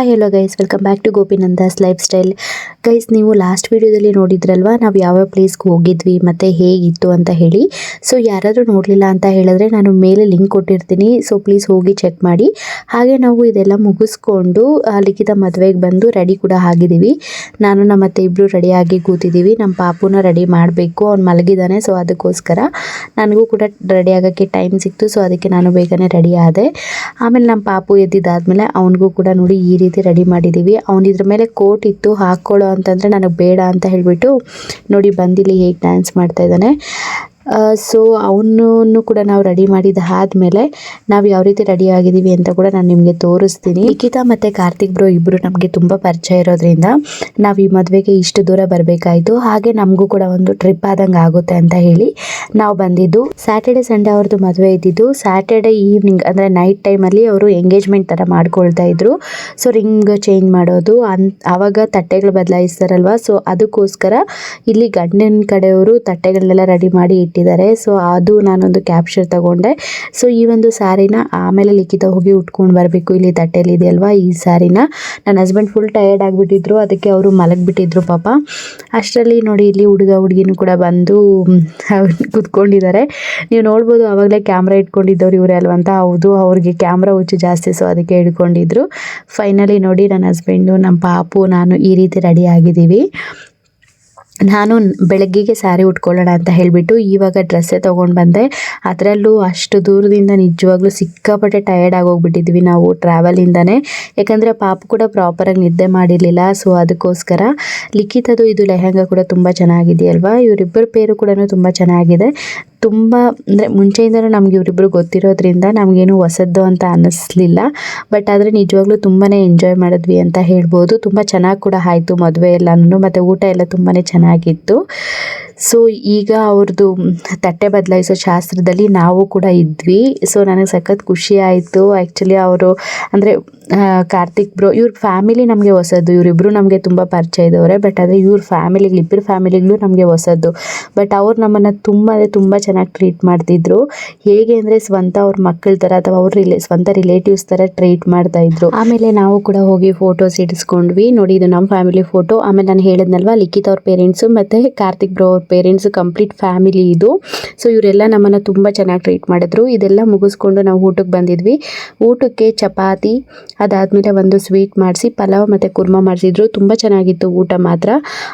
Hi hello guys welcome back to Gopinandas lifestyle guys ನೀವು last ವೀಡಿಯೋದಲ್ಲಿ ನೋಡಿದ್ರಲ್ವಾ? ನಾವು ಯಾವ ಪ್ಲೇಸ್ಗೆ ಹೋಗಿದ್ವಿ, ಮತ್ತು ಹೇಗಿತ್ತು ಅಂತ ಹೇಳಿ. ಸೊ ಯಾರಾದರೂ ನೋಡಲಿಲ್ಲ ಅಂತ ಹೇಳಿದ್ರೆ ನಾನು ಮೇಲೆ ಲಿಂಕ್ ಕೊಟ್ಟಿರ್ತೀನಿ. ಸೊ ಪ್ಲೀಸ್ ಹೋಗಿ ಚೆಕ್ ಮಾಡಿ. ಹಾಗೆ ನಾವು ಇದೆಲ್ಲ ಮುಗಿಸ್ಕೊಂಡು ಲಿಖಿತ ಮದುವೆಗೆ ಬಂದು ರೆಡಿ ಕೂಡ ಆಗಿದ್ದೀವಿ. ನಾನು, ನಮ್ಮ ಮತ್ತೆ ಇಬ್ಬರು ರೆಡಿಯಾಗಿ ಕೂತಿದ್ದೀವಿ. ನಮ್ಮ ಪಾಪುನ ರೆಡಿ ಮಾಡಬೇಕು. ಅವ್ನು ಮಲಗಿದ್ದಾನೆ ಸೊ ಅದಕ್ಕೋಸ್ಕರ ನನಗೂ ಕೂಡ ರೆಡಿ ಆಗೋಕ್ಕೆ ಟೈಮ್ ಸಿಕ್ತು. ಸೊ ಅದಕ್ಕೆ ನಾನು ಬೇಗನೆ ರೆಡಿ ಆದೆ. ಆಮೇಲೆ ನಮ್ಮ ಪಾಪು ಎದ್ದಿದ್ದಾದ್ಮೇಲೆ ಅವನಿಗೂ ಕೂಡ ನೋಡಿ ಈ ರೆಡಿ ಮಾಡಿದ್ದೀವಿ ಅವ್ನು ಇದ್ರ ಮೇಲೆ ಕೋಟ್ ಇತ್ತು ಹಾಕ್ಕೊಳ್ಳೋ ಅಂತಂದರೆ ನನಗೆ ಬೇಡ ಅಂತ ಹೇಳಿಬಿಟ್ಟು ನೋಡಿ ಬಂದಿಲ್ಲಿ ಹೇಗೆ ಡ್ಯಾನ್ಸ್ ಮಾಡ್ತಾ ಇದ್ದಾನೆ. ಸೊ ಅವನನ್ನು ಕೂಡ ನಾವು ರೆಡಿ ಮಾಡಿದ ಆದ್ಮೇಲೆ ನಾವು ಯಾವ ರೀತಿ ರೆಡಿ ಆಗಿದ್ದೀವಿ ಅಂತ ಕೂಡ ನಾನು ನಿಮಗೆ ತೋರಿಸ್ತೀನಿ. ನಿಖಿತಾ ಮತ್ತು ಕಾರ್ತಿಕ್ ಬ್ರೋ ಇಬ್ಬರು ನಮಗೆ ತುಂಬ ಪರಿಚಯ ಇರೋದ್ರಿಂದ ನಾವು ಈ ಮದುವೆಗೆ ಇಷ್ಟು ದೂರ ಬರಬೇಕಾಯಿತು. ಹಾಗೆ ನಮಗೂ ಕೂಡ ಒಂದು ಟ್ರಿಪ್ ಆದಂಗೆ ಆಗುತ್ತೆ ಅಂತ ಹೇಳಿ ನಾವು ಬಂದಿದ್ದು. ಸ್ಯಾಟರ್ಡೆ ಸಂಡೇ ಅವ್ರದ್ದು ಮದುವೆ ಇದ್ದಿದ್ದು. ಸ್ಯಾಟರ್ಡೆ ಈವ್ನಿಂಗ್ ಅಂದರೆ ನೈಟ್ ಟೈಮಲ್ಲಿ ಅವರು ಎಂಗೇಜ್ಮೆಂಟ್ ಥರ ಮಾಡ್ಕೊಳ್ತಾ ಇದ್ರು. ಸೊ ರಿಂಗ್ ಚೇಂಜ್ ಮಾಡೋದು, ಅನ್ ಆವಾಗ ತಟ್ಟೆಗಳು ಬದಲಾಯಿಸ್ತಾರಲ್ವ? ಸೊ ಅದಕ್ಕೋಸ್ಕರ ಇಲ್ಲಿ ಗಂಡಿನ ಕಡೆಯವರು ತಟ್ಟೆಗಳನ್ನೆಲ್ಲ ರೆಡಿ ಮಾಡಿ ಇಟ್ಟಿದ್ದಾರೆ. ಸೊ ಅದು ನಾನೊಂದು ಕ್ಯಾಪ್ಚರ್ ತಗೊಂಡೆ. ಸೊ ಈ ಒಂದು ಸ್ಯಾರಿನ ಆಮೇಲೆ ಲಿಖಿತ ಹೋಗಿ ಉಟ್ಕೊಂಡು ಬರಬೇಕು. ಇಲ್ಲಿ ತಟ್ಟೆಯಲ್ಲಿ ಇದೆಯಲ್ವಾ? ಈ ಸ್ಯಾರಿನ ನನ್ನ ಹಸ್ಬೆಂಡ್ ಫುಲ್ ಟಯರ್ಡ್ ಆಗಿಬಿಟ್ಟಿದ್ರು. ಅದಕ್ಕೆ ಅವರು ಮಲಗಿಬಿಟ್ಟಿದ್ರು ಪಾಪ. ಅಷ್ಟರಲ್ಲಿ ನೋಡಿ, ಇಲ್ಲಿ ಹುಡುಗ ಹುಡುಗಿನೂ ಕೂಡ ಬಂದು ಕೂತ್ಕೊಂಡಿದ್ದಾರೆ. ನೀವು ನೋಡ್ಬೋದು ಆವಾಗಲೇ ಕ್ಯಾಮ್ರಾ ಇಟ್ಕೊಂಡಿದ್ದವ್ರು ಇವರೇ ಅಲ್ವಂತ ಹೌದು, ಅವ್ರಿಗೆ ಕ್ಯಾಮ್ರಾ ಹುಚ್ಚು ಜಾಸ್ತಿ ಸೊ ಅದಕ್ಕೆ ಹಿಡ್ಕೊಂಡಿದ್ರು. ಫೈನಲಿ ನೋಡಿ, ನನ್ನ ಹಸ್ಬೆಂಡು ನಮ್ಮ ಪಾಪು, ನಾನು ಈ ರೀತಿ ರೆಡಿ ಆಗಿದ್ದೀವಿ. ನಾನು ಬೆಳಗ್ಗೆಗೆ ಸ್ಯಾರಿ ಉಟ್ಕೊಳ್ಳೋಣ ಅಂತ ಹೇಳಿಬಿಟ್ಟು ಇವಾಗ ಡ್ರೆಸ್ಸೇ ತೊಗೊಂಡು ಬಂದೆ. ಅದರಲ್ಲೂ ಅಷ್ಟು ದೂರದಿಂದ ನಿಜವಾಗ್ಲೂ ಸಿಕ್ಕಾಪಟ್ಟೆ ಟಯರ್ಡ್ ಆಗೋಗ್ಬಿಟ್ಟಿದ್ವಿ ನಾವು ಟ್ರಾವೆಲಿಂದನೇ ಯಾಕಂದರೆ ಪಾಪು ಕೂಡ ಪ್ರಾಪರಾಗಿ ನಿದ್ದೆ ಮಾಡಿರಲಿಲ್ಲ ಸೊ ಅದಕ್ಕೋಸ್ಕರ ಲಿಖಿತದು ಇದು ಲೆಹಂಗಾ ಕೂಡ ತುಂಬ ಚೆನ್ನಾಗಿದೆಯಲ್ವಾ? ಇವರಿಬ್ಬರ ಪೇರು ಕೂಡ ತುಂಬ ಚೆನ್ನಾಗಿದೆ. ತುಂಬ, ಅಂದರೆ ಮುಂಚೆಯಿಂದಲೂ ನಮ್ಗೆ ಇವರಿಬ್ಬರು ಗೊತ್ತಿರೋದ್ರಿಂದ ನಮಗೇನು ಹೊಸದ್ದು ಅಂತ ಅನ್ನಿಸ್ಲಿಲ್ಲ. ಬಟ್ ಆದರೆ ನಿಜವಾಗ್ಲೂ ತುಂಬಾ ಎಂಜಾಯ್ ಮಾಡಿದ್ವಿ ಅಂತ ಹೇಳ್ಬೋದು. ತುಂಬ ಚೆನ್ನಾಗಿ ಕೂಡ ಆಯಿತು ಮದುವೆ ಎಲ್ಲನೂ ಮತ್ತು ಊಟ ಎಲ್ಲ ತುಂಬಾ ಚೆನ್ನಾಗಿತ್ತು. ಸೊ ಈಗ ಅವ್ರದ್ದು ತಟ್ಟೆ ಬದಲಾಯಿಸೋ ಶಾಸ್ತ್ರದಲ್ಲಿ ನಾವು ಕೂಡ ಇದ್ವಿ. ಸೊ ನನಗೆ ಸಖತ್ ಖುಷಿ ಆಯಿತು. ಆ್ಯಕ್ಚುಲಿ ಅವರು, ಅಂದರೆ ಕಾರ್ತಿಕ್ ಬ್ರೋ, ಇವ್ರ ಫ್ಯಾಮಿಲಿ ನಮಗೆ ಹೊಸದು. ಇವರಿಬ್ಬರು ನಮಗೆ ತುಂಬ ಪರಿಚಯ ಇದ್ದವ್ರೆ ಬಟ್ ಆದರೆ ಇವ್ರ ಫ್ಯಾಮಿಲಿಗಳು ಇಬ್ಬರು ಫ್ಯಾಮಿಲಿಗಳು ನಮಗೆ ಹೊಸದು. ಬಟ್ ಅವ್ರು ನಮ್ಮನ್ನು ತುಂಬ ತುಂಬ ಚೆನ್ನಾಗಿ ಟ್ರೀಟ್ ಮಾಡ್ತಿದ್ರು. ಹೇಗೆ ಅಂದರೆ ಸ್ವಂತ ಅವ್ರ ಮಕ್ಕಳ ಥರ ಅಥವಾ ಅವ್ರ ರಿಲೇ, ಸ್ವಂತ ರಿಲೇಟಿವ್ಸ್ ಥರ ಟ್ರೀಟ್ ಮಾಡ್ತಾ ಇದ್ರು. ಆಮೇಲೆ ನಾವು ಕೂಡ ಹೋಗಿ ಫೋಟೋಸ್ ಇಡಿಸ್ಕೊಂಡ್ವಿ. ನೋಡಿ, ಇದು ನಮ್ಮ ಫ್ಯಾಮಿಲಿ ಫೋಟೋ ಆಮೇಲೆ ನಾನು ಹೇಳಿದ್ನಲ್ವ, ಲಿಖಿತ್ ಅವ್ರ ಪೇರೆಂಟ್ಸು ಮತ್ತು ಕಾರ್ತಿಕ್ ಬ್ರೋ ಅವ್ರ ಪೇರೆಂಟ್ಸು ಕಂಪ್ಲೀಟ್ ಫ್ಯಾಮಿಲಿ ಇದು. ಸೊ ಇವರೆಲ್ಲ ನಮ್ಮನ್ನು ತುಂಬ ಚೆನ್ನಾಗಿ ಟ್ರೀಟ್ ಮಾಡಿದ್ರು. ಇದೆಲ್ಲ ಮುಗಿಸ್ಕೊಂಡು ನಾವು ಊಟಕ್ಕೆ ಬಂದಿದ್ವಿ. ಊಟಕ್ಕೆ ಚಪಾತಿ ಅದಾದಮೇಲೆ ಒಂದು ಸ್ವೀಟ್ ಮಾಡಿಸಿ, ಪಲಾವ್ ಮತ್ತು ಕುರ್ಮ ಮಾಡಿಸಿದ್ರು. ತುಂಬ ಚೆನ್ನಾಗಿತ್ತು ಊಟ ಮಾತ್ರ.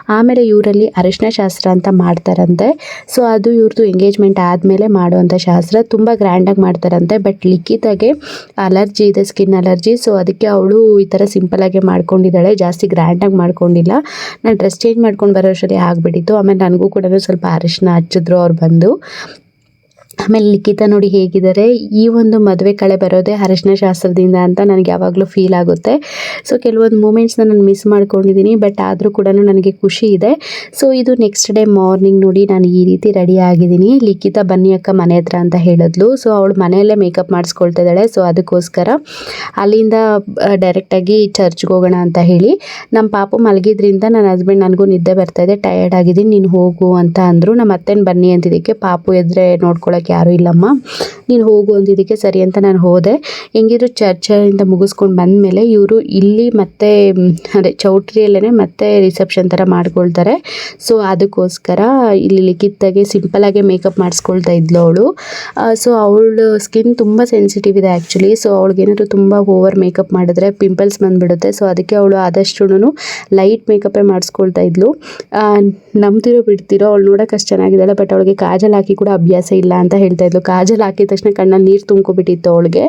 ಆಮೇಲೆ ಇವರಲ್ಲಿ ಅರಿಶಿನ ಶಾಸ್ತ್ರ ಅಂತ ಮಾಡ್ತಾರಂತೆ. ಸೊ ಅದು ಇವ್ರದ್ದು ಎಂಗೇಜ್ಮೆಂಟ್ ಆದಮೇಲೆ ಮಾಡುವಂಥ ಶಾಸ್ತ್ರ. ತುಂಬ ಗ್ರ್ಯಾಂಡಾಗಿ ಮಾಡ್ತಾರಂತೆ. ಬಟ್ ಲಿಖಿತಾಗೆ ಅಲರ್ಜಿ ಇದೆ ಸ್ಕಿನ್ ಅಲರ್ಜಿ ಸೊ ಅದಕ್ಕೆ ಅವಳು ಈ ಥರ ಸಿಂಪಲಾಗೆ ಮಾಡ್ಕೊಂಡಿದ್ದಾಳೆ. ಜಾಸ್ತಿ ಗ್ರ್ಯಾಂಡಾಗಿ ಮಾಡ್ಕೊಂಡಿಲ್ಲ. ನಾನು ಡ್ರೆಸ್ ಚೇಂಜ್ ಮಾಡ್ಕೊಂಡು ಬರೋ ಆಗಿಬಿಟ್ಟಿತ್ತು. ಆಮೇಲೆ ನನಗೂ ಕೂಡ ಸ್ವಲ್ಪ ಅರಿಶಿನ ಹಚ್ಚಿದ್ರು ಅವ್ರು ಬಂದು. ಆಮೇಲೆ ಲಿಖಿತ ನೋಡಿ ಹೇಗಿದ್ದಾರೆ, ಈ ಒಂದು ಮದುವೆ ಕಳೆ ಬರೋದೇ ಅರಿಶಿನ ಶಾಸ್ತ್ರದಿಂದ ಅಂತ ನನಗೆ ಯಾವಾಗಲೂ ಫೀಲ್ ಆಗುತ್ತೆ. ಸೊ ಕೆಲವೊಂದು ಮೂಮೆಂಟ್ಸ್ನ ನಾನು ಮಿಸ್ ಮಾಡ್ಕೊಂಡಿದ್ದೀನಿ ಬಟ್ ಆದರೂ ಕೂಡ ನನಗೆ ಖುಷಿ ಇದೆ. ಸೊ ಇದು ನೆಕ್ಸ್ಟ್ ಡೇ ಮಾರ್ನಿಂಗ್ ನೋಡಿ ನಾನು ಈ ರೀತಿ ರೆಡಿ ಆಗಿದ್ದೀನಿ. ಲಿಖಿತ, ಬನ್ನಿ ಅಕ್ಕ ಮನೆ ಹತ್ರ ಅಂತ ಹೇಳಿದ್ಲು. ಸೊ ಅವಳು ಮನೆಯಲ್ಲೇ ಮೇಕಪ್ ಮಾಡಿಸ್ಕೊಳ್ತಾ ಇದ್ದಾಳೆ. ಸೊ ಅದಕ್ಕೋಸ್ಕರ ಅಲ್ಲಿಂದ ಡೈರೆಕ್ಟಾಗಿ ಚರ್ಚ್ಗೆ ಹೋಗೋಣ ಅಂತ ಹೇಳಿ ನಮ್ಮ ಪಾಪು ಮಲಗಿದ್ರಿಂದ ನನ್ನ ಹಸ್ಬೆಂಡ್ ನನಗೂ ನಿದ್ದೆ ಬರ್ತಾ ಇದೆ. ಟಯರ್ಡ್ ಆಗಿದ್ದೀನಿ, ನೀನು ಹೋಗು ಅಂತ ಅಂದರು. ನಮ್ಮ ಅತ್ತೆನ ಬನ್ನಿ ಅಂತಿದ್ದಕ್ಕೆ ಪಾಪು ಎದ್ರೆ ನೋಡ್ಕೊಳಕ್ಕೆ ಯಾರೂ ಇಲ್ಲಮ್ಮ. ನೀನು ಹೋಗು ಅಂದಿದ್ದಕ್ಕೆ ಸರಿ ಅಂತ ನಾನು ಹೋದೆ. ಹೆಂಗಿದ್ರು ಚರ್ಚಿಂದ ಮುಗಿಸ್ಕೊಂಡು ಬಂದಮೇಲೆ ಇವರು ಇಲ್ಲಿ ಮತ್ತೆ ಅದೇ ಚೌಟ್ರಿಯಲ್ಲೇ ಮತ್ತೆ ರಿಸೆಪ್ಷನ್ ಥರ ಮಾಡ್ಕೊಳ್ತಾರೆ. ಸೊ ಅದಕ್ಕೋಸ್ಕರ ಇಲ್ಲಿ ಲಿಖಿತಾಗೆ ಸಿಂಪಲಾಗೆ ಮೇಕಪ್ ಮಾಡಿಸ್ಕೊಳ್ತಾ ಇದ್ಲು ಅವಳು. ಸೊ ಅವಳ ಸ್ಕಿನ್ ತುಂಬ ಸೆನ್ಸಿಟಿವ್ ಇದೆ ಆ್ಯಕ್ಚುಲಿ ಸೊ ಅವಳಿಗೇನಾದ್ರು ತುಂಬ ಓವರ್ ಮೇಕಪ್ ಮಾಡಿದ್ರೆ ಪಿಂಪಲ್ಸ್ ಬಂದುಬಿಡುತ್ತೆ. ಸೊ ಅದಕ್ಕೆ ಅವಳು ಆದಷ್ಟು ಲೈಟ್ ಮೇಕಪ್ಪೇ ಮಾಡಿಸ್ಕೊಳ್ತಾ ಇದ್ಲು. ನಂಬ್ತಿರೋ ಬಿಡ್ತಿರೋ, ಅವಳು ನೋಡೋಕೆ ಅಷ್ಟು ಚೆನ್ನಾಗಿದ್ದಾಳೆ, ಬಟ್ ಅವಳಿಗೆ ಕಾಜಲ್ ಹಾಕಿ ಕೂಡ ಅಭ್ಯಾಸ ಇಲ್ಲ ಅಂತ ಹೇಳ್ತಾ ಇದ್ಲು. ಕಾಜಲ್ ಹಾಕಿದ ತಕ್ಷಣ ಕಣ್ಣಲ್ಲಿ ನೀರು ತುಂಬ್ಕೊಬಿಟ್ಟಿತ್ತು ಅವಳಿಗೆ.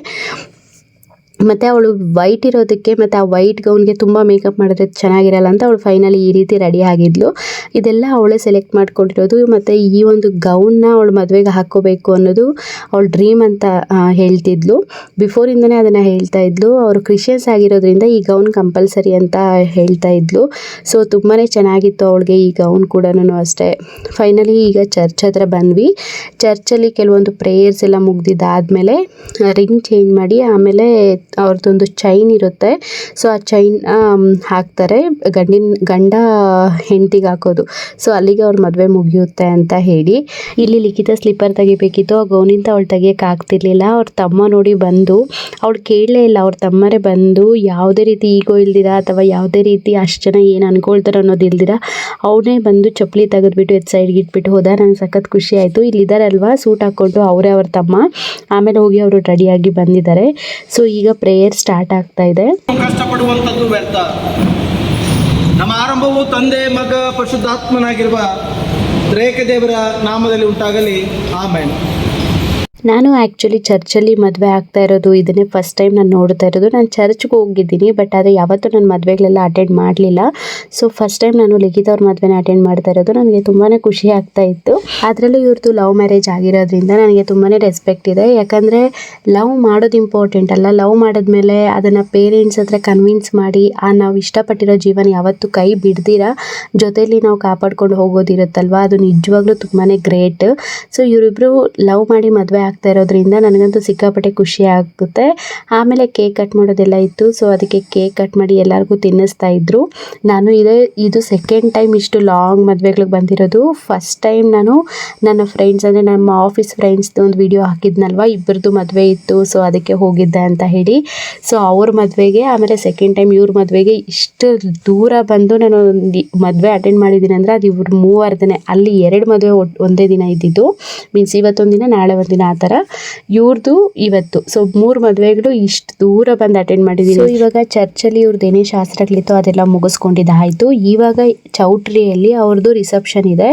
ಮತ್ತು ಅವಳು ವೈಟ್ ಇರೋದಕ್ಕೆ ಮತ್ತು ಆ ವೈಟ್ ಗೌನ್ಗೆ ತುಂಬ ಮೇಕಪ್ ಮಾಡಿದ್ರೆ ಚೆನ್ನಾಗಿರಲ್ಲ ಅಂತ ಅವಳು ಫೈನಲಿ ಈ ರೀತಿ ರೆಡಿ ಆಗಿದ್ಲು. ಇದೆಲ್ಲ ಅವಳೇ ಸೆಲೆಕ್ಟ್ ಮಾಡ್ಕೊಂಡಿರೋದು. ಮತ್ತು ಈ ಒಂದು ಗೌನ್ನ ಅವಳು ಮದುವೆಗೆ ಹಾಕ್ಕೋಬೇಕು ಅನ್ನೋದು ಅವಳು ಡ್ರೀಮ್ ಅಂತ ಹೇಳ್ತಿದ್ಲು. ಹೇಳ್ತಿದ್ಲು ಬಿಫೋರಿಂದನೇ ಅದನ್ನು ಹೇಳ್ತಾ ಇದ್ಲು. ಅವರು ಕ್ರಿಶ್ಚಿಯನ್ಸ್ ಆಗಿರೋದ್ರಿಂದ ಈ ಗೌನ್ ಕಂಪಲ್ಸರಿ ಅಂತ ಹೇಳ್ತಾ ಇದ್ಲು. ಸೊ ತುಂಬಾ ಚೆನ್ನಾಗಿತ್ತು ಅವಳಿಗೆ ಈ ಗೌನ್ ಕೂಡ ಅಷ್ಟೇ. ಫೈನಲಿ ಈಗ ಚರ್ಚ್ ಹತ್ರ ಬಂದ್ವಿ. ಚರ್ಚಲ್ಲಿ ಕೆಲವೊಂದು ಪ್ರೇಯರ್ಸ್ ಎಲ್ಲ ಮುಗ್ದಿದ್ದಾದಮೇಲೆ ರಿಂಗ್ ಚೇಂಜ್ ಮಾಡಿ ಆಮೇಲೆ ಅವ್ರದ್ದೊಂದು ಚೈನ್ ಇರುತ್ತೆ. ಸೊ ಆ ಚೈನ್ ಹಾಕ್ತಾರೆ. ಗಂಡಿನ, ಗಂಡ ಹೆಂಡ್ತಿಗೆ ಹಾಕೋದು. ಸೊ ಅಲ್ಲಿಗೆ ಅವ್ರ ಮದುವೆ ಮುಗಿಯುತ್ತೆ ಅಂತ ಹೇಳಿ. ಇಲ್ಲಿ ಲಿಖಿತ ಸ್ಲಿಪ್ಪರ್ ತೆಗಿಬೇಕಿತ್ತು. ಆ ಗೌನಿಂದ ಅವಳು ತೆಗಿಯೋಕೆ ಆಗ್ತಿರ್ಲಿಲ್ಲ. ಅವ್ರ ತಮ್ಮ ನೋಡಿ ಬಂದು, ಅವಳು ಕೇಳಲೇ ಇಲ್ಲ. ಅವ್ರ ತಮ್ಮರೇ ಬಂದು ಯಾವುದೇ ರೀತಿ ಈಗೋ ಇಲ್ದಿರ ಅಥವಾ ಯಾವುದೇ ರೀತಿ ಅಷ್ಟು ಜನ ಏನು ಅನ್ಕೊಳ್ತಾರೆ ಅನ್ನೋದು ಇಲ್ದಿರ, ಅವನೇ ಬಂದು ಚಪ್ಪಲಿ ತೆಗೆದ್ಬಿಟ್ಟು ಎತ್ ಸೈಡ್ಗೆ ಇಟ್ಬಿಟ್ಟು ಹೋದ. ನಂಗೆ ಸಖತ್ ಖುಷಿ ಆಯಿತು. ಇಲ್ಲಿದ್ದಾರಲ್ವಾ ಸೂಟ್ ಹಾಕ್ಕೊಂಡು ಅವರೇ ಅವ್ರ ತಮ್ಮ. ಆಮೇಲೆ ಹೋಗಿ ಅವರು ರೆಡಿಯಾಗಿ ಬಂದಿದ್ದಾರೆ. ಸೊ ಈಗ ಪ್ರೇಯರ್ ಸ್ಟಾರ್ಟ್ ಆಗ್ತಾ ಇದೆ. ಕಷ್ಟಪಡುವಂಥದ್ದು ವ್ಯರ್ಥ. ನಮ್ಮ ಆರಂಭವು ತಂದೆ, ಮಗ, ಪರಿಶುದ್ಧಾತ್ಮನಾಗಿರುವ ತ್ರೇಕ ದೇವರ ನಾಮದಲ್ಲಿ ಉಂಟಾಗಲಿ. ಆಮೇಲೆ ನಾನು ಆ್ಯಕ್ಚುಲಿ ಚರ್ಚಲ್ಲಿ ಮದುವೆ ಆಗ್ತಾ ಇರೋದು, ಇದನ್ನೇ ಫಸ್ಟ್ ಟೈಮ್ ನಾನು ನೋಡ್ತಾ ಇರೋದು. ನಾನು ಚರ್ಚ್ಗೆ ಹೋಗಿದ್ದೀನಿ ಬಟ್ ಆದರೆ ಯಾವತ್ತೂ ನಾನು ಮದುವೆಗಳೆಲ್ಲ ಅಟೆಂಡ್ ಮಾಡಲಿಲ್ಲ. ಸೊ ಫಸ್ಟ್ ಟೈಮ್ ನಾನು ಲಿಖಿತವ್ರ ಅವ್ರ ಮದುವೆನ ಅಟೆಂಡ್ ಮಾಡ್ತಾ ಇರೋದು, ನನಗೆ ತುಂಬಾ ಖುಷಿ ಆಗ್ತಾ ಇತ್ತು. ಅದರಲ್ಲೂ ಇವ್ರದ್ದು ಲವ್ ಮ್ಯಾರೇಜ್ ಆಗಿರೋದ್ರಿಂದ ನನಗೆ ತುಂಬಾ ರೆಸ್ಪೆಕ್ಟ್ ಇದೆ. ಯಾಕಂದರೆ ಲವ್ ಮಾಡೋದು ಇಂಪಾರ್ಟೆಂಟ್ ಅಲ್ಲ. ಲವ್ ಮಾಡಿದ್ಮೇಲೆ ಅದನ್ನು ಪೇರೆಂಟ್ಸ್ ಹತ್ರ ಕನ್ವಿನ್ಸ್ ಮಾಡಿ, ಆ ನಾವು ಇಷ್ಟಪಟ್ಟಿರೋ ಜೀವನ ಯಾವತ್ತೂ ಕೈ ಬಿಡ್ದಿರ. ಜೊತೆಯಲ್ಲಿ ನಾವು ಕಾಪಾಡ್ಕೊಂಡು ಹೋಗೋದಿರುತ್ತಲ್ವ ಅದು ನಿಜವಾಗ್ಲೂ ತುಂಬಾ ಗ್ರೇಟ್ ಸೊ ಇವರಿಬ್ಬರು ಲವ್ ಮಾಡಿ ಮದುವೆ ಆಗ್ತಾ ಇರೋದ್ರಿಂದ ನನಗಂತೂ ಸಿಕ್ಕಾಪಟ್ಟೆ ಖುಷಿ ಆಗುತ್ತೆ. ಆಮೇಲೆ ಕೇಕ್ ಕಟ್ ಮಾಡೋದೆಲ್ಲ ಇತ್ತು. ಸೊ ಅದಕ್ಕೆ ಕೇಕ್ ಕಟ್ ಮಾಡಿ ಎಲ್ಲರಿಗೂ ತಿನ್ನಿಸ್ತಾ ಇದ್ರು. ನಾನು ಇದೇ, ಇದು ಸೆಕೆಂಡ್ ಟೈಮ್ ಇಷ್ಟು ಲಾಂಗ್ ಮದುವೆಗಳಿಗೆ ಬಂದಿರೋದು. ಫಸ್ಟ್ ಟೈಮ್ ನಾನು ನನ್ನ ಫ್ರೆಂಡ್ಸ್ ಅಂದರೆ ನಮ್ಮ ಆಫೀಸ್ ಫ್ರೆಂಡ್ಸ್ದು ಒಂದು ವಿಡಿಯೋ ಹಾಕಿದ್ನಲ್ವ? ಇಬ್ಬರದ್ದು ಮದುವೆ ಇತ್ತು. ಸೊ ಅದಕ್ಕೆ ಹೋಗಿದ್ದೆ ಅಂತ ಹೇಳಿ. ಸೊ ಅವ್ರ ಮದುವೆಗೆ, ಆಮೇಲೆ ಸೆಕೆಂಡ್ ಟೈಮ್ ಇವ್ರ ಮದುವೆಗೆ ಇಷ್ಟು ದೂರ ಬಂದು ನಾನು ಮದುವೆ ಅಟೆಂಡ್ ಮಾಡಿದ್ದೀನಿ ಅಂದರೆ ಅದು ಇವ್ರ ಮೂವರ್ದನೇ, ಅಲ್ಲಿ ಎರಡು ಮದುವೆ ಒಂದೇ ದಿನ ಇದ್ದಿದ್ದು. ಮೀನ್ಸ್ ಇವತ್ತೊಂದು ದಿನ ನಾಳೆ ಒಂದಿನ ಆ ಥರ. ಇವ್ರದ್ದು ಇವತ್ತು. ಸೊ ಮೂರು ಮದುವೆಗಳು ಇಷ್ಟು ದೂರ ಬಂದು ಅಟೆಂಡ್ ಮಾಡಿದ್ದೀನಿ ಸೊ ಇವಾಗ ಚರ್ಚಲ್ಲಿ ಇವ್ರದ್ದು ಏನೇ ಶಾಸ್ತ್ರಗಳಿತ್ತು ಅದೆಲ್ಲ ಮುಗಿಸ್ಕೊಂಡಿದ್ದಾಯಿತು. ಇವಾಗ ಚೌಟ್ರಿಯಲ್ಲಿ ಅವ್ರದ್ದು ರಿಸೆಪ್ಷನ್ ಇದೆ.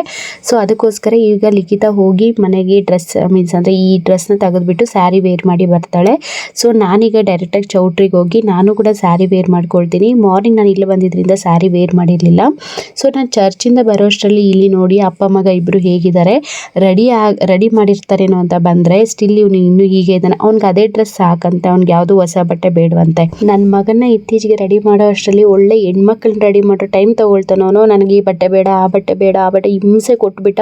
ಸೊ ಅದಕ್ಕೋಸ್ಕರ ಈಗ ಲಿಖಿತ ಹೋಗಿ ಮನೆಗೆ ಡ್ರೆಸ್ ಮೀನ್ಸ್ ಅಂದರೆ ಈ ಡ್ರೆಸ್ನ ತೆಗೆದುಬಿಟ್ಟು ಸ್ಯಾರಿ ವೇರ್ ಮಾಡಿ ಬರ್ತಾಳೆ. ಸೊ ನಾನೀಗ ಡೈರೆಕ್ಟಾಗಿ ಚೌಟ್ರಿಗೆ ಹೋಗಿ ನಾನು ಕೂಡ ಸ್ಯಾರಿ ವೇರ್ ಮಾಡ್ಕೊಳ್ತೀನಿ. ಮಾರ್ನಿಂಗ್ ನಾನು ಇಲ್ಲಿ ಬಂದಿದ್ದರಿಂದ ಸ್ಯಾರಿ ವೇರ್ ಮಾಡಿರಲಿಲ್ಲ. ಸೊ ನಾನು ಚರ್ಚಿಂದ ಬರೋಷ್ಟರಲ್ಲಿ ಇಲ್ಲಿ ನೋಡಿ ಅಪ್ಪ, ಮಗ ಇಬ್ಬರು ಹೇಗಿದ್ದಾರೆ. ರೆಡಿ ಆಗಿ ರೆಡಿ ಮಾಡಿರ್ತಾರೇನೋ ಅಂತ ಬಂದರೆ ಸ್ಟಿಲ್ ಇವನು ಇನ್ನೂ ಹೀಗೆ ಇದ್ದಾನೆ. ಅವ್ನಿಗೆ ಅದೇ ಡ್ರೆಸ್ ಸಾಕಂತೆ. ಅವ್ನಿಗೆ ಯಾವುದು ಹೊಸ ಬಟ್ಟೆ ಬೇಡವಂತೆ. ನನ್ನ ಮಗನ ಇತ್ತೀಚೆಗೆ ರೆಡಿ ಮಾಡೋ ಅಷ್ಟರಲ್ಲಿ ಒಳ್ಳೆ ಹೆಣ್ಮಕ್ಳನ್ನ ರೆಡಿ ಮಾಡೋ ಟೈಮ್ ತೊಗೊಳ್ತಾನವನು. ನನಗೆ ಈ ಬಟ್ಟೆ ಬೇಡ, ಆ ಬಟ್ಟೆ ಬೇಡ, ಆ ಬಟ್ಟೆ ಹಿಂಸೆ ಕೊಟ್ಬಿಟ್ಟ.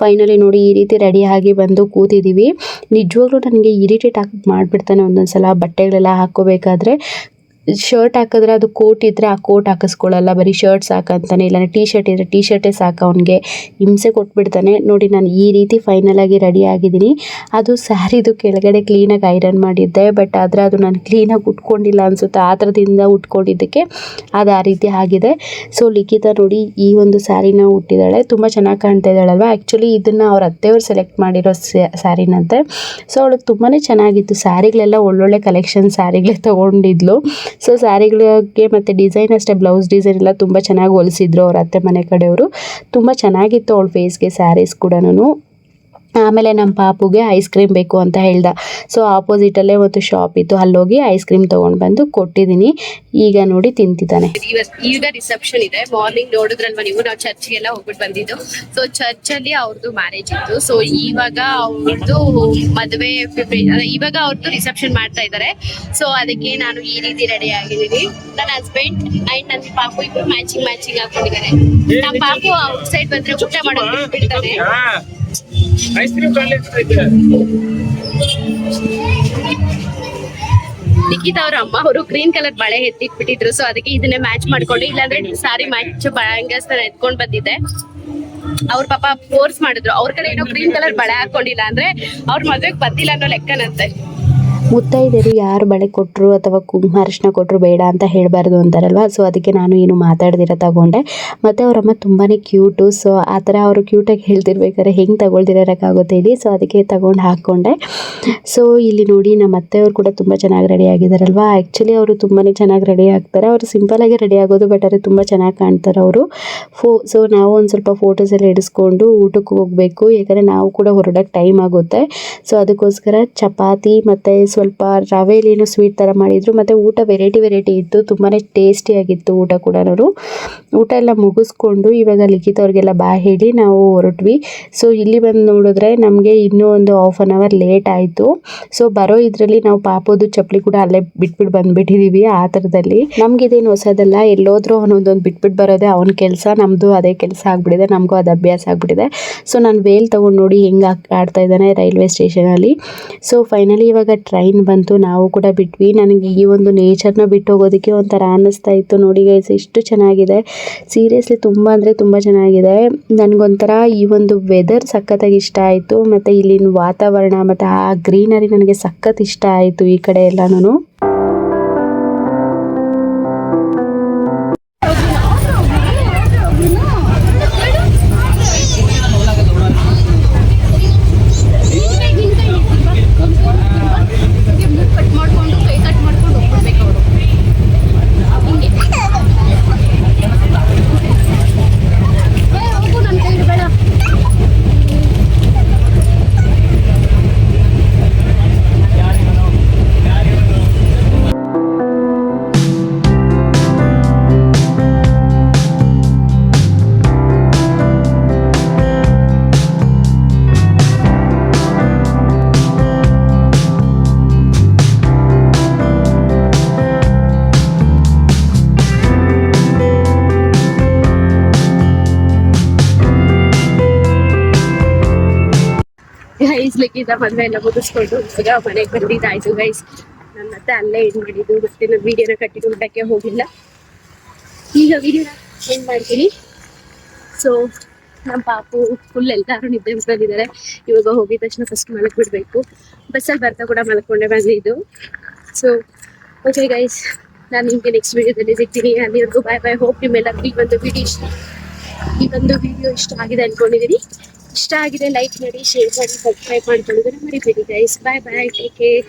ಫೈನಲಿ ನೋಡಿ ಈ ರೀತಿ ರೆಡಿ ಆಗಿ ಬಂದು ಕೂತಿದ್ದೀವಿ ನಿಜವಾಗ್ಲೂ ನನಗೆ ಇರಿಟೇಟ್ ಆಗಿ ಮಾಡಿಬಿಡ್ತಾನೆ ಒಂದೊಂದು ಸಲ ಬಟ್ಟೆಗಳೆಲ್ಲ ಹಾಕ್ಕೋಬೇಕಾದ್ರೆ. ಶರ್ಟ್ ಹಾಕಿದ್ರೆ ಅದು ಕೋಟ್ ಇದ್ದರೆ ಆ ಕೋಟ್ ಹಾಕಿಸ್ಕೊಳ್ಳಲ್ಲ, ಬರೀ ಶರ್ಟ್ ಸಾಕಂತಾನೆ ಇಲ್ಲಾಂದ್ರೆ ಟೀ ಶರ್ಟ್ ಇದ್ದರೆ ಟೀ ಶರ್ಟೇ ಸಾಕು ಅವನಿಗೆ. ಹಿಂಸೆ ಕೊಟ್ಬಿಡ್ತಾನೆ. ನೋಡಿ, ನಾನು ಈ ರೀತಿ ಫೈನಲ್ ಆಗಿ ರೆಡಿ ಆಗಿದ್ದೀನಿ. ಅದು ಸ್ಯಾರಿದು ಕೆಳಗಡೆ ಕ್ಲೀನಾಗಿ ಐರನ್ ಮಾಡಿದ್ದೆ ಬಟ್ ಆದರೆ ಅದು ನಾನು ಕ್ಲೀನಾಗಿ ಉಟ್ಕೊಂಡಿಲ್ಲ ಅನಿಸುತ್ತೆ. ಆ ಥರದಿಂದ ಉಟ್ಕೊಂಡಿದ್ದಕ್ಕೆ ಅದು ಆ ರೀತಿ ಆಗಿದೆ. ಸೊ ಲಿಖಿತ ನೋಡಿ, ಈ ಒಂದು ಸ್ಯಾರಿನ ಉಟ್ಟಿದ್ದಾಳೆ. ತುಂಬ ಚೆನ್ನಾಗಿ ಕಾಣ್ತಾ ಇದ್ದಾಳಲ್ವ? ಆ್ಯಕ್ಚುಲಿ ಇದನ್ನು ಅವ್ರ ಅತ್ತೆಯವ್ರು ಸೆಲೆಕ್ಟ್ ಮಾಡಿರೋ ಸ್ಯಾರಿನಂತೆ ಸೊ ಅವಳಿಗೆ ತುಂಬಾ ಚೆನ್ನಾಗಿತ್ತು. ಸ್ಯಾರಿಗಳೆಲ್ಲ ಒಳ್ಳೊಳ್ಳೆ ಕಲೆಕ್ಷನ್ ಸ್ಯಾರಿಗಳೇ ತೊಗೊಂಡಿದ್ಲು. ಸೊ ಸ್ಯಾರಿಗಳಿಗೆ ಮತ್ತು ಡಿಸೈನ್ ಅಷ್ಟೇ, ಬ್ಲೌಸ್ ಡಿಸೈನ್ ಎಲ್ಲ ತುಂಬ ಚೆನ್ನಾಗಿ ಹೊಲಿಸಿದ್ರು ಅವ್ರ ಅತ್ತೆ ಮನೆ ಕಡೆಯವರು. ತುಂಬ ಚೆನ್ನಾಗಿತ್ತು ಅವಳ ಫೇಸ್ಗೆ ಸ್ಯಾರೀಸ್ ಕೂಡ ಆಮೇಲೆ ನಮ್ಮ ಪಾಪುಗೆ ಐಸ್ ಕ್ರೀಮ್ ಬೇಕು ಅಂತ ಹೇಳ್ದ. ಸೊ ಆಪೋಸಿಟಲ್ಲೇ ಒಂದು ಶಾಪ್ ಇತ್ತು. ಅಲ್ಲೋಗಿ ಐಸ್ ಕ್ರೀಮ್ ತೊಗೊಂಡು ಬಂದು ಕೊಟ್ಟಿದ್ದೀನಿ ಈಗ ನೋಡಿ ತಿಂತಿದ್ದಾನೆ. ಈಗ ರಿಸೆಪ್ಷನ್ ಇದೆ. ಮಾರ್ನಿಂಗ್ ನೋಡಿದ್ರಲ್ವ ನೀವು? ನಾವು ಚರ್ಚ್ಗೆಲ್ಲ ಹೋಗ್ಬಿಟ್ಟು ಬಂದಿದ್ದು. ಸೊ ಚರ್ಚ್ ಅಲ್ಲಿ ಅವ್ರದ್ದು ಮ್ಯಾರೇಜ್ ಇತ್ತು. ಸೊ ಇವಾಗ ಅವ್ರದ್ದು ಮದುವೆ ಇವಾಗ ಅವ್ರದ್ದು ರಿಸೆಪ್ಷನ್ ಮಾಡ್ತಾ ಇದ್ದಾರೆ ಸೊ ಅದಕ್ಕೆ ನಾನು ಈ ರೀತಿ ರೆಡಿ ಆಗಿದ್ದೀನಿ. ನನ್ನ ಹಸ್ಬೆಂಡ್ ಅಂಡ್ ನನ್ನ ಪಾಪು ಇಬ್ರು ಮ್ಯಾಚಿಂಗ್ ಮ್ಯಾಚಿಂಗ್ ಹಾಕೊಂಡಿದ್ದಾರೆ ನಮ್ಮ ಪಾಪು ಔಟ್ ಸೈಡ್ ಬಂದ್ರೆ ಊಟ ಮಾಡೋದು ಬಿಡ್ತಾನೆ ಐಸ್ ಕ್ರೀಮ್ ಕಾಲೇಜ್ ನಿಖಿತ್ ಅವ್ರ ಅಮ್ಮ, ಅವರು ಗ್ರೀನ್ ಕಲರ್ ಬಳೆ ಎತ್ತಿಟ್ಬಿಟ್ಟಿದ್ರು ಸೊ ಅದಕ್ಕೆ ಇದನ್ನೇ ಮ್ಯಾಚ್ ಮಾಡ್ಕೊಂಡು, ಇಲ್ಲಾಂದ್ರೆ ಸಾರಿ ಮ್ಯಾಚ್ ಬಳೆಂಗಸ್ತರ ಎತ್ಕೊಂಡ್ ಬಂದಿದ್ದೆ ಅವ್ರ ಪಾಪ ಫೋರ್ಸ್ ಮಾಡಿದ್ರು. ಅವ್ರ ಕಡೆ ಏನೋ ಗ್ರೀನ್ ಕಲರ್ ಬಳೆ ಹಾಕೊಂಡಿಲ್ಲ ಅಂದ್ರೆ ಅವ್ರ ಮದ್ವೆಗ್ ಬಂದಿಲ್ಲ ಅನ್ನೋ ಲೆಕ್ಕನಂತೆ. ಮುತ್ತೈದೆಯರು ಯಾರು ಬಳೆ ಕೊಟ್ಟರು ಅಥವಾ ಕುಂಕುಮ ಅರಿಶಿನ ಕೊಟ್ಟರು ಬೇಡ ಅಂತ ಹೇಳಬಾರ್ದು ಅಂತಾರಲ್ವ? ಸೊ ಅದಕ್ಕೆ ನಾನು ಏನು ಮಾತಾಡ್ದಿರ ತಗೊಂಡೆ. ಮತ್ತು ಅವರಮ್ಮ ತುಂಬಾ ಕ್ಯೂಟು ಸೊ ಆ ಥರ ಅವರು ಕ್ಯೂಟಾಗಿ ಹೇಳ್ತಿರ್ಬೇಕಾದ್ರೆ ಹೆಂಗೆ ತಗೊಳ್ತಿರೋಕ್ಕಾಗುತ್ತೆ ಇಲ್ಲಿ ಸೊ ಅದಕ್ಕೆ ತಗೊಂಡು ಹಾಕ್ಕೊಂಡೆ. ಸೊ ಇಲ್ಲಿ ನೋಡಿ ನಮ್ಮ ಅತ್ತೆಯವರು ಕೂಡ ತುಂಬ ಚೆನ್ನಾಗಿ ರೆಡಿ ಆಗಿದ್ದಾರಲ್ವ ಆ್ಯಕ್ಚುಲಿ ಅವರು ತುಂಬಾ ಚೆನ್ನಾಗಿ ರೆಡಿ ಆಗ್ತಾರೆ. ಅವರು ಸಿಂಪಲಾಗಿ ರೆಡಿ ಆಗೋದು ಬಟ್ ಅವರು ತುಂಬ ಚೆನ್ನಾಗಿ ಕಾಣ್ತಾರೆ ಅವರು. ಫೋ ಸೊ ನಾವು ಒಂದು ಸ್ವಲ್ಪ ಫೋಟೋಸ್ ಎಲ್ಲ ಇಡಿಸ್ಕೊಂಡು ಊಟಕ್ಕೆ ಹೋಗಬೇಕು. ಯಾಕಂದರೆ ನಾವು ಕೂಡ ಹೊರಡೋಕ್ಕೆ ಟೈಮ್ ಆಗುತ್ತೆ. ಸೊ ಅದಕ್ಕೋಸ್ಕರ ಚಪಾತಿ ಮತ್ತು ಸ್ವಲ್ಪ ರವೆಲೇನೋ ಸ್ವೀಟ್ ಥರ ಮಾಡಿದರು ಮತ್ತು ಊಟ ವೆರೈಟಿ ವೆರೈಟಿ ಇತ್ತು ತುಂಬಾ ಟೇಸ್ಟಿಯಾಗಿತ್ತು ಊಟ ಕೂಡ ಊಟ ಎಲ್ಲ ಮುಗಿಸ್ಕೊಂಡು ಇವಾಗ ಲಿಖಿತವ್ರಿಗೆಲ್ಲ ಬಾ ಹೇಳಿ ನಾವು ಹೊರಟ್ವಿ. ಸೊ ಇಲ್ಲಿ ಬಂದು ನೋಡಿದ್ರೆ ನಮಗೆ ಇನ್ನೂ ಒಂದು ಹಾಫ್ ಆನ್ ಅವರ್ ಲೇಟ್ ಆಯಿತು. ಸೊ ಬರೋ ಇದರಲ್ಲಿ ನಾವು ಪಾಪದು ಚಪ್ಪಲಿ ಕೂಡ ಅಲ್ಲೇ ಬಿಟ್ಬಿಟ್ಟು ಬಂದುಬಿಟ್ಟಿದ್ದೀವಿ ಆ ಥರದಲ್ಲಿ. ನಮಗಿದೇನು ಹೊಸದಲ್ಲ, ಎಲ್ಲೋದ್ರೂ ಅವನೊಂದೊಂದು ಬಿಟ್ಬಿಟ್ಟು ಬರೋದೇ ಅವನ ಕೆಲಸ ನಮ್ಮದು ಅದೇ ಕೆಲಸ ಆಗಿಬಿಟ್ಟಿದೆ, ನಮಗೂ ಅದು ಅಭ್ಯಾಸ ಆಗಿಬಿಟ್ಟಿದೆ. ಸೊ ನಾನು ವೇಲ್ ತೊಗೊಂಡು ನೋಡಿ ಹೆಂಗೆ ಆಡ್ತಾ ಇದ್ದಾನೆ ರೈಲ್ವೆ ಸ್ಟೇಷನಲ್ಲಿ ಸೊ ಫೈನಲಿ ಇವಾಗ ಟ್ರೈನ್ ಬಂತು, ನಾವು ಕೂಡ ಬಿಟ್ವಿ. ನನಗೆ ಈ ಒಂದು ನೇಚರ್ನ ಬಿಟ್ಟು ಹೋಗೋದಕ್ಕೆ ಒಂಥರ ಅನ್ನಿಸ್ತಾ ಇತ್ತು ನೋಡಿ ಗೈಸ್ ಎಷ್ಟು ಚೆನ್ನಾಗಿದೆ. ಸೀರಿಯಸ್ಲಿ ತುಂಬ ಅಂದರೆ ತುಂಬ ಚೆನ್ನಾಗಿದೆ. ನನಗೊಂಥರ ಈ ಒಂದು ವೆದರ್ ಸಖತ್ತಾಗಿ ಇಷ್ಟ ಆಯಿತು. ಮತ್ತು ಇಲ್ಲಿನ ವಾತಾವರಣ, ಮತ್ತು ಆ ಗ್ರೀನರಿ ನನಗೆ ಸಖತ್ ಇಷ್ಟ ಆಯಿತು ಈ ಕಡೆ ಎಲ್ಲನೂ ಗೈಸ್ ಮದುವೆ ಎಲ್ಲ ಮುಗಿಸ್ಕೊಂಡು ಈಗ ಮನೆಗೆ ಬಂದಿದ್ದಾಯ್ತು ಗೈಸ್ ನನ್ನ ಮತ್ತೆ ಅಲ್ಲೇ ಇದು ಮಾಡಿದ್ದು. ಮತ್ತೆ ನಾನು ವಿಡಿಯೋನ ಕಟ್ಟಿಕೊಂಡಕ್ಕೆ ಹೋಗಿಲ್ಲ. ಈಗ ವಿಡಿಯೋನ ಏನ್ ಮಾಡ್ತೀನಿ. ಸೊ ನಮ್ಮ ಪಾಪು ಫುಲ್ ಎಲ್ಲರೂ ನಿದ್ದೆ ಬಂದಿದ್ದಾರೆ ಇವಾಗ ಹೋಗಿದ ತಕ್ಷಣ ಫಸ್ಟ್ ಮಲಗ್ ಬಿಡ್ಬೇಕು. ಬಸ್ಸಲ್ಲಿ ಬರ್ತಾ ಕೂಡ ಮಲ್ಕೊಂಡೆ ಬಂದಿದ್ದು ಸೊ ಓಕೆ ಗೈಸ್ ನಾನು ನಿಮಗೆ ನೆಕ್ಸ್ಟ್ ವಿಡಿಯೋದಲ್ಲಿ ಸಿಗ್ತೀನಿ. ಅಲ್ಲಿವರೆಗೂ ಬಾಯ್ ಬಾಯ್ ಹೋಪ್ ನಿಮ್ಮೆಲ್ಲ ಈ ಒಂದು ವಿಡಿಯೋ ಇಷ್ಟ ಈ ಒಂದು ವಿಡಿಯೋ ಇಷ್ಟ ಆಗಿದೆ ಅನ್ಕೊಂಡಿದ್ದೀನಿ ಇಷ್ಟ ಆಗಿದೆ ಲೈಕ್ ಮಾಡಿ ಶೇರ್ ಮಾಡಿ ಸಬ್ಸ್ಕ್ರೈಬ್ ಮಾಡ್ಕೊಳ್ಳೋದನ್ನ ಮರಿಬೇಡಿ guys bye bye take care